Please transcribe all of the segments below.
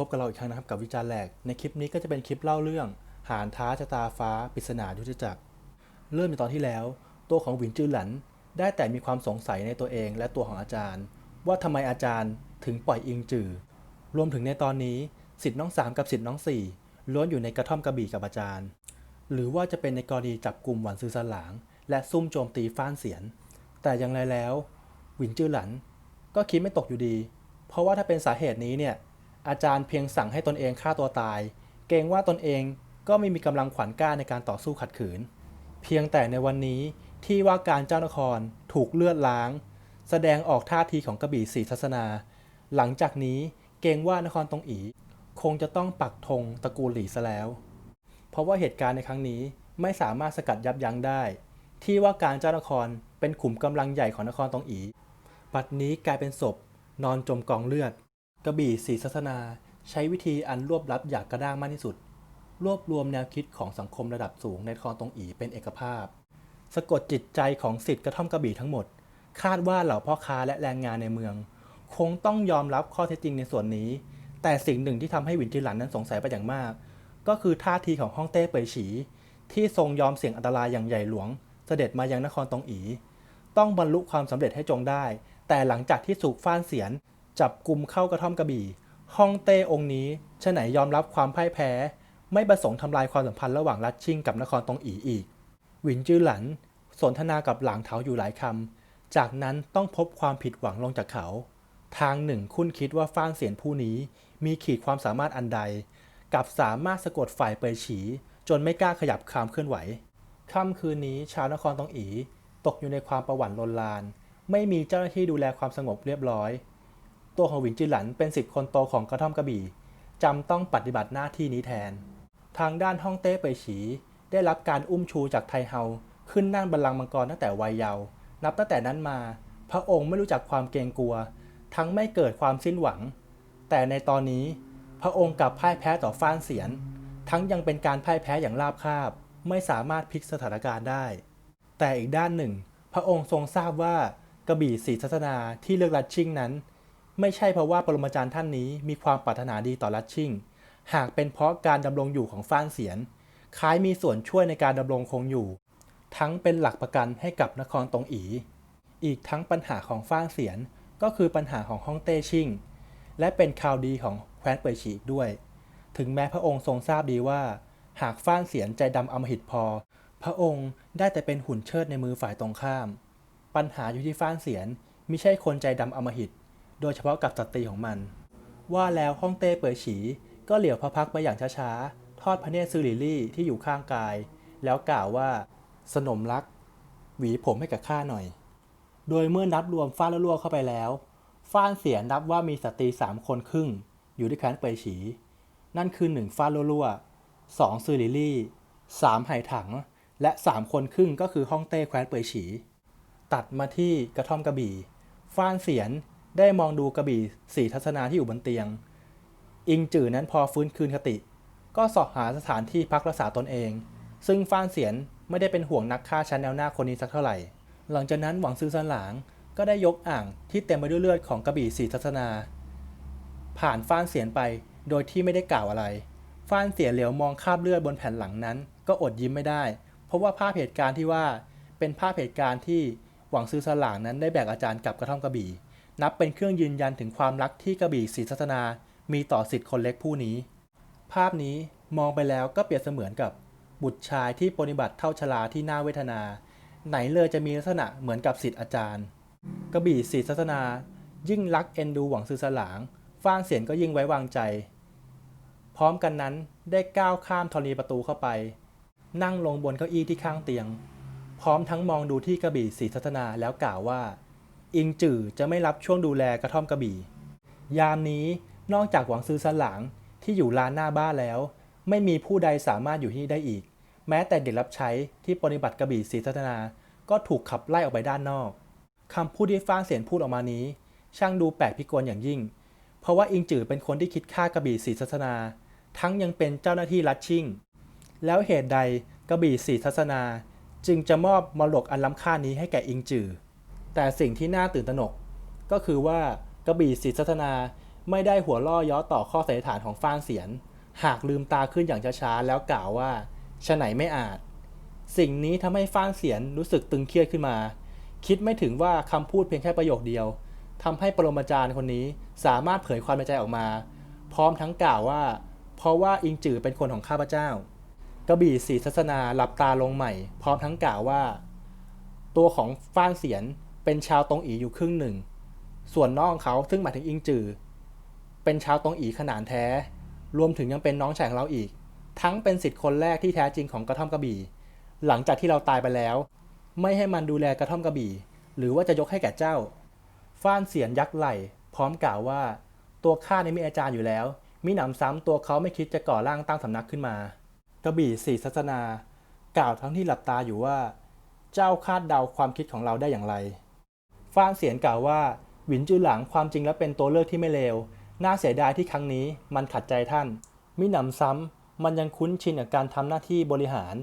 พบกับเราอีกครั้งนะครับกับวิจารณ์แหลก ในคลิปนี้ก็จะเป็นคลิปเล่าเรื่อง หานท้าชะตาฟ้าปริศนายุทธจักร เริ่มในตอนที่แล้ว ตัวของหวินจือหลัน ได้แต่มีความสงสัยในตัวเองและตัวของอาจารย์ ว่าทำไมอาจารย์ถึงปล่อยอิงจือ รวมถึงในตอนนี้สิทธิ์น้องสามกับสิทธิ์น้องสี่ล้วนอยู่ในกระท่อมกระบี่กับอาจารย์ หรือว่าจะเป็นในกรณีจับกลุ่มหวันซือสลาง และซุ่มโจมตีฟ้านเสียน แต่อย่างไรแล้วหวินจือหลัน ก็คิดไม่ตกอยู่ดี เพราะว่าถ้าเป็นสาเหตุนี้เนี่ย อาจารย์เพียงสั่งให้ตนเองฆ่าตัวตาย เกรงว่าตนเองก็ไม่มีกำลังขวัญกล้าในการต่อสู้ขัดขืน เพียงแต่ในวันนี้ที่ว่าการเจ้านครถูกเลือดล้าง แสดงออกท่าทีของกระบี่ศรีทัศนา หลังจากนี้เกรงว่านครตงอี คงจะต้องปักธงตระกูลหลีซะแล้ว เพราะว่าเหตุการณ์ในครั้งนี้ไม่สามารถสกัดยับยั้งได้ ที่ว่าการเจ้านครเป็นขุมกำลังใหญ่ของนครตงอีปัดนี้กลายเป็นศพนอนจมกองเลือด กระบี่ศรีทัศนา ใช้วิธีอันรวบลับอย่างกระด้างมากที่สุด รวบรวมแนวคิดของสังคมระดับสูงในนครตงอีเป็นเอกภาพ สะกดจิตใจของสิทธิ์กระท่อมกระบี่ทั้งหมด คาดว่าเหล่าพ่อค้าและแรงงานในเมือง คงต้องยอมรับข้อเท็จจริงในส่วนนี้ แต่สิ่งหนึ่งที่ทำให้วินจิหลันนั้นสงสัยไปอย่างมาก ก็คือท่าทีของฮ่องเต้เปยฉี ที่ทรงยอมเสี่ยงอันตรายอย่างใหญ่หลวง เสด็จมายังนครตงอี ต้องบรรลุความสำเร็จให้จงได้ แต่หลังจากที่สูกฟ้านเสียน จับกลุ่มเข้ากระท่อมกระบี่ฮ่องเต้องค์นี้ฉะไหนยอมรับความพ่ายแพ้ ไม่ประสงค์ทำลายความสัมพันธ์ระหว่างรัชชิงกับนครตงอีอีก หวินจื้อหลัน สนทนากับหลางเถาอยู่หลายคำ จากนั้นต้องพบความผิดหวังลงจากเขา ทางหนึ่งคุ้นคิดว่าฟ้านเสียนผู้นี้ มีขีดความสามารถอันใด กับสามารถสะกดฝ่ายเปยฉี จนไม่กล้าขยับคามเคลื่อนไหว ค่ำคืนนี้ชาวนครตองอี ตกอยู่ในความประหวั่นลนลาน ไม่มีเจ้าหน้าที่ดูแลความสงบเรียบร้อย ตัวของหวินจิหลันเป็นสิทธิ์คนโตของกระท่อมกระบี่จำต้องปฏิบัติหน้าที่นี้แทน ทางด้านฮ่องเต้เปยฉี ได้รับการอุ้มชูจากไทเฮาขึ้นนั่งบัลลังก์มังกรตั้งแต่วัยเยาว์นับตั้งแต่นั้นมา พระองค์ไม่รู้จักความเกรงกลัว ทั้งไม่เกิดความสิ้นหวัง แต่ในตอนนี้ พระองค์กลับพ่ายแพ้ต่อฟ้านเสียน ทั้งยังเป็นการพ่ายแพ้อย่างราบคาบ ไม่สามารถพลิกสถานการณ์ได้ แต่อีกด้านหนึ่ง พระองค์ทรงทราบว่ากระบี่ศรีทัศนาที่เลือกรัดชิงนั้น ไม่ใช่เพราะว่าปรมาจารย์ท่านนี้มีความปรารถนาดีต่อรัดชิ่งหากเป็นเพราะการดำรงอยู่ของฟ้านเสียน คล้ายมีส่วนช่วยในการดำรงคงอยู่ ทั้งเป็นหลักประกันให้กับนครตงอี อีกทั้งปัญหาของฟ้านเสียนก็คือปัญหาของฮ่องเต้ชิ่งและเป็นข่าวดีของแคว้นเป่ยฉีอีกด้วย ถึงแม้พระองค์ทรงทราบดีว่า หากฟ้านเสียนใจดำอมหิตพอ พระองค์ได้แต่เป็นหุ่นเชิดในมือฝ่ายตรงข้าม ปัญหาอยู่ที่ฟ้านเสียนมิใช่คนใจดำอมหิต โดยเฉพาะกับสตรีของมัน ว่าแล้วฮ่องเต้เปยฉี ก็เหลียวพระพักไปอย่างช้าๆ ทอดพระเนตรซือลิลี่ที่อยู่ข้างกาย แล้วกล่าวว่า สนมรัก หวีผมให้กับข้าหน่อย โดยเมื่อนับรวมฟ้านละลั่วเข้าไปแล้วฟ้านเสียนับว่ามีสตรีสามคนครึ่ง อยู่ที่แคว้นเปยฉี นั่นคือหนึ่งฟ้านลั่วสองซือลิลี่สามไหถัง และสามคนครึ่งก็คือฮ่องเต้แคว้นเปยฉี ตัดมาที่กระท่อมกระบี่ฟ้านเสียน ได้มองดูกระบี่สีทัศนาที่อยู่บนเตียง อิงจื่อนั้นพอฟื้นคืนคติ ก็สอบหาสถานที่พักรักษาตนเอง ซึ่งฟ้านเสียนไม่ได้เป็นห่วงนักฆ่าชั้นแนวหน้าคนนี้สักเท่าไหร่ หลังจากนั้นหวังซื้อสันหลางก็ได้ยกอ่างที่เต็มไปด้วยเลือดของกระบี่สีทัศนา ผ่านฟ้านเสียนไปโดยที่ไม่ได้กล่าวอะไร ฟ้านเสียนเหลียวมองคราบเลือดบนแผ่นหลังนั้น ก็อดยิ้มไม่ได้ เพราะว่าภาพเหตุการณ์ที่ว่าเป็นภาพเหตุการณ์ที่หวังซื้อสลางนั้นได้แบกอาจารย์กลับกระท่อมกระบี่ นับเป็นเครื่องยืนยันถึงความรักที่กระบี่ศรีทัศนา มีต่อสิทธิ์คนเล็กผู้นี้ ภาพนี้มองไปแล้วก็เปรียบเสมือนกับ บุตรชายที่ปฏิบัติเท่าชราที่น่าเวทนา ไหนเลยจะมีลักษณะเหมือนกับสิทธิ์อาจารย์ กระบี่ศรีทัศนา ยิ่งรักเอ็นดูหวังซื้อสลางฟ้านเสียนก็ยิ่งไว้วางใจ พร้อมกันนั้นได้ก้าวข้ามธรณีประตูเข้าไป นั่งลงบนเก้าอี้ที่ข้างเตียง พร้อมทั้งมองดูที่กระบี่ศรีทัศนาแล้วกล่าวว่า อิงจื่อจะไม่รับช่วงดูแลกระท่อมกระบี่ ยามนี้นอกจากหวังซื้อสลางที่อยู่ลานหน้าบ้านแล้ว ไม่มีผู้ใดสามารถอยู่ที่นี่ได้อีก แม้แต่เด็กรับใช้ที่ปฏิบัติกระบี่ศรีทัศนา ก็ถูกขับไล่ออกไปด้านนอกคำพูดที่ฟ้างเสียนพูดออกมานี้ ช่างดูแปลกพิกลอย่างยิ่ง เพราะว่าอิงจื่อเป็นคนที่คิดฆ่ากระบี่ศรีทัศนา ทั้งยังเป็นเจ้าหน้าที่รัชชิ่ง แล้วเหตุใดกระบี่ศรีทัศนา จึงจะมอบมรดกอันล้ำค่านี้ให้แก่อิงจือ แต่สิ่งที่น่าตื่นตระหนก ก็คือว่ากระบี่ศรีทัศนาไม่ได้หัวล่อย้อต่อข้อสันนิษฐานของฟ้านเสียน หากลืมตาขึ้นอย่างช้าๆแล้วกล่าวว่าฉะไหนไม่อาจ สิ่งนี้ทำให้ฟ้านเสียนรู้สึกตึงเครียดขึ้นมา คิดไม่ถึงว่าคำพูดเพียงแค่ประโยคเดียวทำให้ปรมาจารย์คนนี้สามารถเผยความในใจออกมา พร้อมทั้งกล่าวว่า เพราะว่าอิงจือเป็นคนของข้าพเจ้ากระบี่ศรีทัศนาหลับตาลงใหม่ พร้อมทั้งกล่าวว่า ตัวของฟ้านเสียน เป็นชาวตงอีอยู่ครึ่งหนึ่ง ส่วนน้องเขาซึ่งหมายถึงอิงจือ เป็นชาวตงอีขนานแท้ รวมถึงยังเป็นน้องชายของเราอีก ทั้งเป็นสิทธิ์คนแรกที่แท้จริงของกระท่อมกระบี่ หลังจากที่เราตายไปแล้ว ไม่ให้มันดูแลกระท่อมกระบี่ หรือว่าจะยกให้แก่เจ้า ฟ้านเสียนยักไหล่พร้อมกล่าวว่า ตัวข้าในมีอาจารย์อยู่แล้วมิหนำซ้ำตัวเขาไม่คิดจะก่อร่างตั้งสำนักขึ้นมา กระบี่สี่ทัศนากล่าวทั้งที่หลับตาอยู่ว่า เจ้าคาดเดาความคิดของเราได้อย่างไร ฟ้านเสียนกล่าวว่าหวินจือหลังความจริงแล้วเป็นตัวเลือกที่ไม่เลว น่าเสียดายที่ครั้งนี้มันขัดใจท่าน มิหนำซ้ำมันยังคุ้นชินกับการทำหน้าที่บริหาร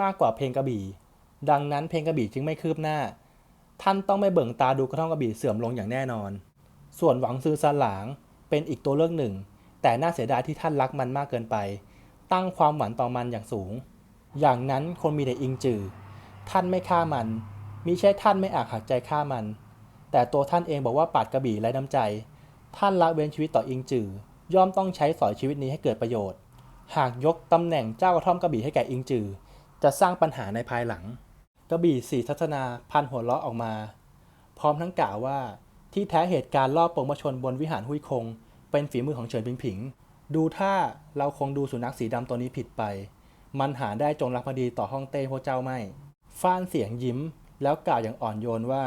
มากกว่าเพลงกระบี่ ดังนั้นเพลงกระบี่จึงไม่คืบหน้า ท่านต้องไม่เบิ่งตาดูกระท่อมกระบี่เสื่อมลงอย่างแน่นอน ส่วนหวังซือซาหลางเป็นอีกตัวเลือกหนึ่ง แต่น่าเสียดายที่ท่านรักมันมากเกินไป ตั้งความหวังต่อมันอย่างสูง อย่างนั้นคนมีแต่อิงจือ ท่านไม่ฆ่ามันมิใช่ท่านไม่อาจหักใจฆ่ามัน แต่ตัวท่านเองบอกว่าปาดกระบี่ไร้น้ำใจ ท่านละเว้นชีวิตต่ออิงจือย่อมต้องใช้สอยชีวิตนี้ให้เกิดประโยชน์ หากยกตำแหน่งเจ้ากระท่อมกระบี่ให้แก่อิงจือ จะสร้างปัญหาในภายหลัง กระบี่สี่ทัศนาพันหัวเราะออกมา พร้อมทั้งกล่าวว่าที่แท้เหตุการณ์ลอบปงมชนบนวิหารหุยคง เป็นฝีมือของเฉินพิงผิง ดูถ้าเราคงดูสุนัขสีดำตัวนี้ผิดไป มันหาได้จงรักภักดีต่อห้องเต้พวกเจ้าไม่ ฟ้านเสียงยิ้ม แล้วกล่าวอย่างอ่อนโยนว่า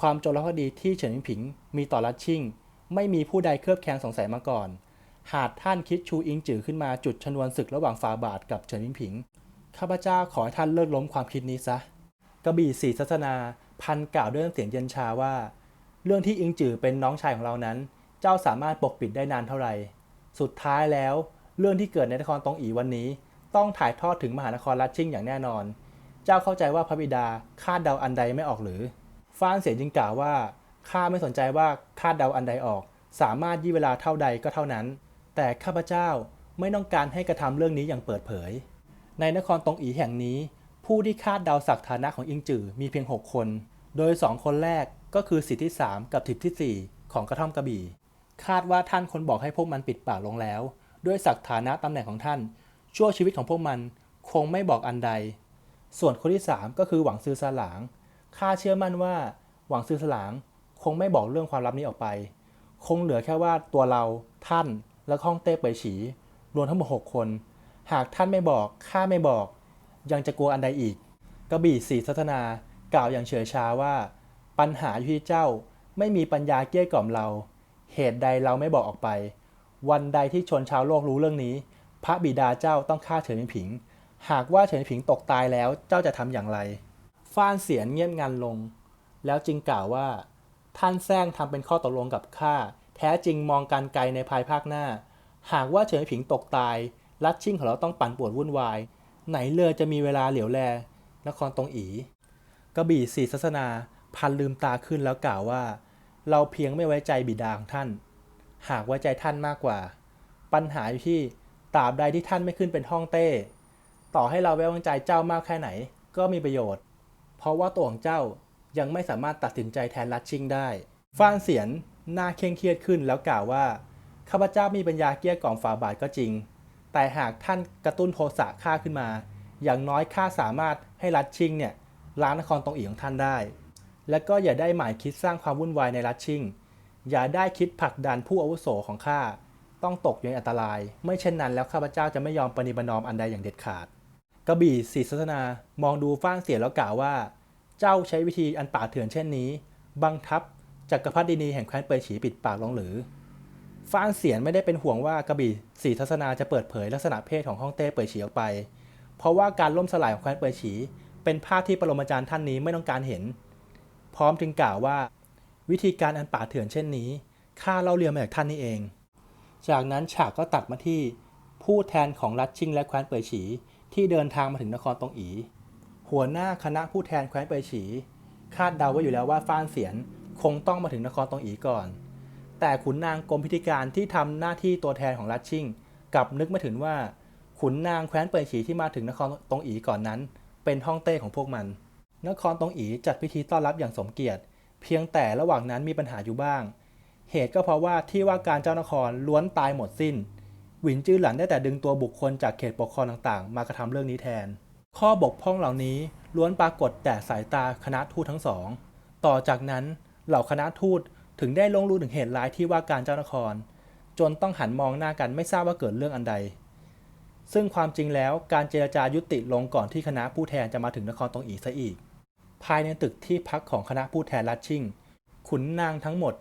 ความจงรักภักดีที่เฉินพิงผิง มีต่อรัชชิ่ง ไม่มีผู้ใดเคลือบแคลงสงสัยมาก่อน หากท่านคิดชูอิงจือขึ้นมาจุดชนวนศึกระหว่างฟาบาทกับเฉินพิงผิง ข้าพเจ้าขอให้ท่านเลิกล้มความคิดนี้ซะ กระบี่สี่ศาสนาพันกล่าวด้วยเสียงเย็นชาว่า เรื่องที่อิงจือเป็นน้องชายของเรานั้น เจ้าสามารถปกปิดได้นานเท่าไหร่ สุดท้ายแล้ว เรื่องที่เกิดในนครตองอีวันนี้ ต้องถ่ายทอดถึงมหานครลัดชิ่งอย่างแน่นอน เจ้าเข้าใจว่าพระบิดาคาดเดาอันใดไม่ออกหรือ ฟ้านเสียจึงกล่าวว่าข้าไม่สนใจว่าคาดเดาอันใดออก สามารถยื้อเวลาเท่าใดก็เท่านั้น แต่ข้าพเจ้าไม่ต้องการให้กระทำเรื่องนี้อย่างเปิดเผย ในนครตงอีแห่งนี้ ผู้ที่คาดเดาศักดิ์ฐานะของอิงจือมีเพียง 6 คน โดย 2 คนแรกก็คือสิทธิที่3กับทิศที่ 4 ของกระท่อมกระบี่ คาดว่าท่านคนบอกให้พวกมันปิดปากลงแล้ว ด้วยศักดิ์ฐานะตำแหน่งของท่าน ชั่วชีวิตของพวกมันคงไม่บอกอันใด ส่วนคนที่ 3 ก็คือหวังซือซาหลาง ข้าเชื่อมั่นว่าหวังซือซาหลางคงไม่บอกเรื่องความลับนี้ออกไป คงเหลือแค่ว่าตัวเราท่านและข้องเต้เปยฉีรวมทั้งหมด6คน หากท่านไม่บอกข้าไม่บอก ยังจะกลัวอันใดอีก กระบี่สีสัทนากล่าวอย่างเฉยชาว่า ปัญหาอยู่ที่เจ้าไม่มีปัญญาเกลี้ยกล่อมเรา เหตุใดเราไม่บอกออกไป วันใดที่ชนชาวโลกรู้เรื่องนี้ พระบิดาเจ้าต้องฆ่าเฉินผิง หากว่าเฉินผิงตกตายแล้วเจ้าจะทำอย่างไร ฟ้านเสียนเงียบงันลง แล้วจึงกล่าวว่า ท่านแซงทำเป็นข้อตกลงกับข้าแท้จริงมองการไกลในภายภาคหน้า หากว่าเฉินผิงตกตายลัดชิ่งของเราต้องปั่นป่วนวุ่นวาย ไหนเลือจะมีเวลาเหลียวแล นครตรงอีกระบี่สีศาสนาพันลืมตาขึ้นแล้วกล่าวว่า เราเพียงไม่ไว้ใจบิดาของท่าน หากไว้ใจท่านมากกว่า ปัญหาอยู่ที่ตราบใดที่ท่านไม่ขึ้นเป็นห้องเต้ ต่อให้เราไว้วางใจเจ้ามากแค่ไหน ก็มีประโยชน์ เพราะว่าตัวของเจ้ายังไม่สามารถตัดสินใจแทนลัดชิงได้ ฟานเสียนหน้าเคร่งเครียดขึ้นแล้วกล่าวว่าข้าพเจ้ามีปัญญาเกลี้ยกล่อมฝ่าบาทก็จริง แต่หากท่านกระตุ้นโทสะข้าขึ้นมา อย่างน้อยข้าสามารถให้รัดชิงเนี่ยล้างนครตรงอีของท่านได้ และก็อย่าได้หมายคิดสร้างความวุ่นวายในรัดชิง อย่าได้คิดผลักดันผู้อาวุโสของข้าต้องตกอยู่ในอันตราย ไม่เช่นนั้นแล้วข้าพเจ้าจะไม่ยอมปฏิบัตินอมอันใดอย่างเด็ดขาด กระบี่ศรีศาสนามองดูฟ้านเสียแล้วกล่าวว่า เจ้าใช้วิธีอันป่าเถื่อนเช่นนี้ บังคับจักรพรรดินีแห่งแคว้นเปยฉีปิดปากลงหรือฟ้านเสียนไม่ได้เป็นห่วงว่ากระบี่ศรีทัศนาจะเปิดเผยลักษณะเพศของฮ่องเต้เปยฉีออกไป เพราะว่าการล่มสลายของแคว้นเปยฉี เป็นภาพที่ปรมาจารย์ท่านนี้ไม่ต้องการเห็น พร้อมจึงกล่าวว่า วิธีการอันป่าเถื่อนเช่นนี้ข้าเล่าเรียนมาจากท่านนี่เอง จากนั้นฉากก็ตัดมาที่ผู้แทนของรัฐชิงและแคว้นเปยฉี ที่เดินทางมาถึงนครตงอี หัวหน้าคณะผู้แทนแคว้นเปยฉี คาดเดาไว้อยู่แล้วว่าฟ้านเสียนคงต้องมาถึงนครตงอีก่อน แต่ขุนนางกรมพิธีการที่ทำหน้าที่ตัวแทนของลัดชิ่งกลับนึกไม่ถึงว่าขุนนางแคว้นเปิดฉีที่มาถึงนครตงอีก่อนนั้น เป็นห้องเต้ของพวกมัน นครตงอีจัดพิธีต้อนรับอย่างสมเกียรติ เพียงแต่ระหว่างนั้นมีปัญหาอยู่บ้าง เหตุก็เพราะว่าที่ว่าการเจ้านครล้วนตายหมดสิ้น หวินจื้อหลันได้แต่ดึงตัวบุคคลจากเขตปกครองต่างๆ มากระทำเรื่องนี้แทน ข้อบกพร่องเหล่านี้ล้วนปรากฏแต่สายตาคณะทูตทั้งสอง ต่อจากนั้นเหล่าคณะทูตถึงได้ลงรู้ถึงเหตุร้ายที่ว่าการเจ้านคร จนต้องหันมองหน้ากันไม่ทราบว่าเกิดเรื่องอันใด ซึ่งความจริงแล้วการเจรจายุติลงก่อนที่คณะผู้แทนจะมาถึงนครตงอีซะอีก ภายในตึกที่พักของคณะผู้แทนลัดชิงขุนนางทั้งหมด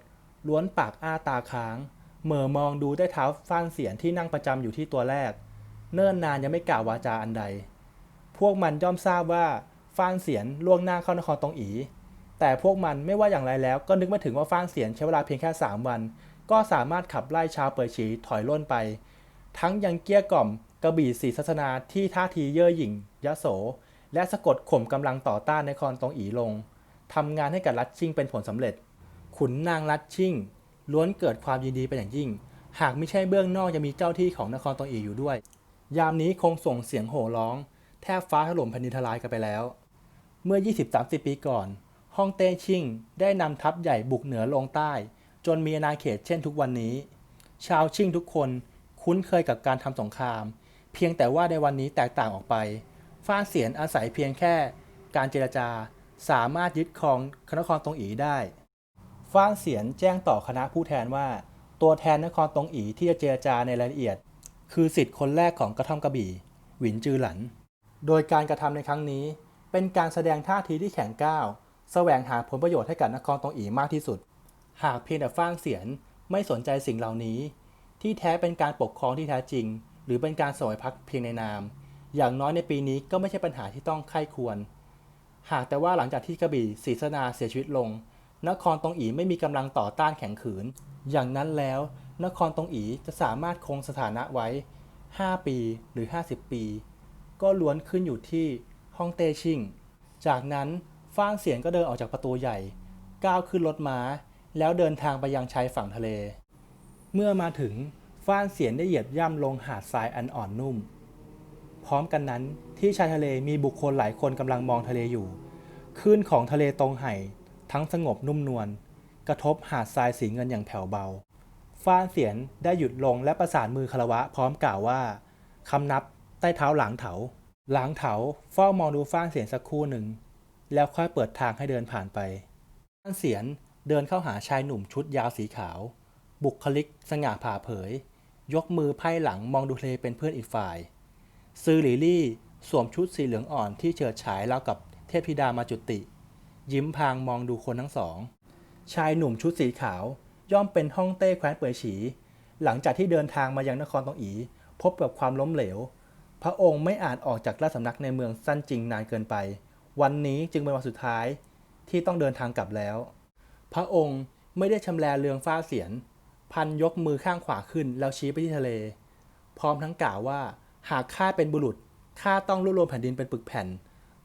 ล้วนปากอ้าตาค้าง เหม่อมองดูได้เท้าฟ้านเสียนที่นั่งประจำอยู่ที่ตัวแรก เนิ่นนานยังไม่กล่าววาจาอันใด พวกมันย่อมทราบว่าฟ้านเสียนล่วงหน้าเข้านครตงอี แต่พวกมันไม่ว่าอย่างไรแล้ว ก็นึกไม่ถึงว่าฟ้านเสียนใช้เวลาเพียงแค่ 3 วัน ก็สามารถขับไล่ชาวเปอร์ชีถอยล่นไป ทั้งยังเกี้ยกล่อมกระบี่ศรีศาสนาที่ท่าทีเย่อหยิ่งยะโส และสะกดข่มกำลังต่อต้านนครตงอีลงทำงานให้กับรัดชิ่งเป็นผลสำเร็จ ขุนนางรัดชิ่ง ล้วนเกิดความยินดีเป็นอย่างยิ่ง หากไม่ใช่เบื้องนอกจะมีเจ้าที่ของนครตงอีอยู่ด้วย ยามนี้คงส่งเสียงโห่ร้อง แทบฟ้าถล่มแผ่นดินทลายกันไปแล้ว เมื่อ 20-30 ปีก่อนฮ่องเต้ชิงได้นำทัพใหญ่บุกเหนือลงใต้ จนมีอาณาเขตเช่นทุกวันนี้ ชาวชิงทุกคนคุ้นเคยกับการทำสงคราม เพียงแต่ว่าในวันนี้แตกต่างออกไปฟ้าเสียนอาศัยเพียงแค่การเจรจาสามารถยึดครองนครตงอีได้ ฟ้านเสียนแจ้งต่อคณะผู้แทนว่า ตัวแทนนครตงอีที่จะเจรจาในรายละเอียด คือสิทธิ์คนแรกของกระท่อมกระบี่ หวินจือหลัน โดยการกระทำในครั้งนี้ เป็นการแสดงท่าทีที่แข็งก้าวแสวงหาผลประโยชน์ให้กับนครตงอีมากที่สุด หากเพียงแต่ฟ้างเสียนไม่สนใจสิ่งเหล่านี้ ที่แท้เป็นการปกครองที่แท้จริง หรือเป็นการสวยพักเพียงในนาม อย่างน้อยในปีนี้ก็ไม่ใช่ปัญหาที่ต้องไข้ควร หากแต่ว่าหลังจากที่กระบี่ศรีสนาเสียชีวิตลง นครตงอีไม่มีกำลังต่อต้านแข็งขืน อย่างนั้นแล้ว นครตงอีจะสามารถคงสถานะไว้ 5 ปีหรือ 50 ปี ก็ล้วนขึ้นอยู่ที่ฮ่องเต้ชิง จากนั้นฟ้างเสียนก็เดินออกจากประตูใหญ่ ก้าวขึ้นรถม้า แล้วเดินทางไปยังชายฝั่งทะเล เมื่อมาถึงฟ้านเสียนได้เหยียบย่ำลงหาดทรายอันอ่อนนุ่ม พร้อมกันนั้นที่ชายทะเลมีบุคคลหลายคนกำลังมองทะเลอยู่คลื่นของทะเลตรงไห่ ทั้งสงบนุ่มนวลกระทบหาดทรายสีเงินอย่างแผ่วเบา ฟ้านเสียนได้หยุดลงและประสานมือคารวะพร้อมกล่าวว่าคำนับใต้เท้าหลางเถา หลางเถาเฝ้ามองดูฟ้านเสียนสักครู่หนึ่ง แล้วค่อยเปิดทางให้เดินผ่านไปฟ้านเสียนเดินเข้าหาชายหนุ่มชุดยาวสีขาว บุคลิกสง่าผ่าเผย ยกมือไพ่หลังมองดูเลเป็นเพื่อนอีกฝ่าย ซือหลีลี่สวมชุดสีเหลืองอ่อนที่เฉิดฉายราวกับเทพธิดามาจุติ ยิ้มพางมองดูคนทั้งสอง ชายหนุ่มชุดสีขาว ย่อมเป็นฮ่องเต้แคว้นเป่ยฉี หลังจากที่เดินทางมายังนครตองอี พบกับความล้มเหลว พระองค์ไม่อาจออกจากราชสำนักในเมืองสั้นจริงนานเกินไป วันนี้จึงเป็นวันสุดท้ายที่ต้องเดินทางกลับแล้ว พระองค์ไม่ได้ชำแลเรืองฟ้าเสียน พันยกมือข้างขวาขึ้นแล้วชี้ไปที่ทะเล พร้อมทั้งกล่าวว่า หากข้าเป็นบุรุษข้าต้องรวบรวมแผ่นดินเป็นปึกแผ่น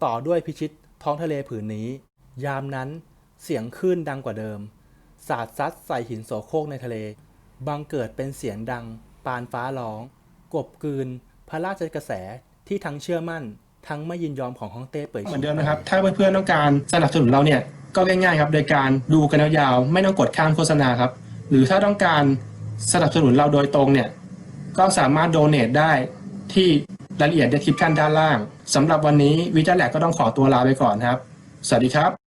ต่อด้วยพิชิตท้องทะเลผืนนี้ ยามนั้นเสียงคลื่นดังกว่าเดิม สาดซัดใส่หินโสโครกในทะเล บังเกิดเป็นเสียงดัง ปานฟ้าร้อง กบกืน พระราชกระแสที่ทั้งเชื่อมั่น ทั้งไม่ยินยอมของฮ่องเต้เปิดเหมือนเดิมนะครับ ถ้าเพื่อนๆต้องการสนับสนุนเราเนี่ย ก็ง่ายๆครับ โดยการดูกันยาวๆไม่ต้องกดข้ามโฆษณาครับ หรือถ้าต้องการสนับสนุนเราโดยตรงเนี่ย ก็สามารถโดเน a ได้ที่รายละเอียดในคลิปขั้นด้านล่างสำหรับวันนี้วิจารแลกก็ต้องขอตัวลาไปก่อนครับ สวัสดีครับ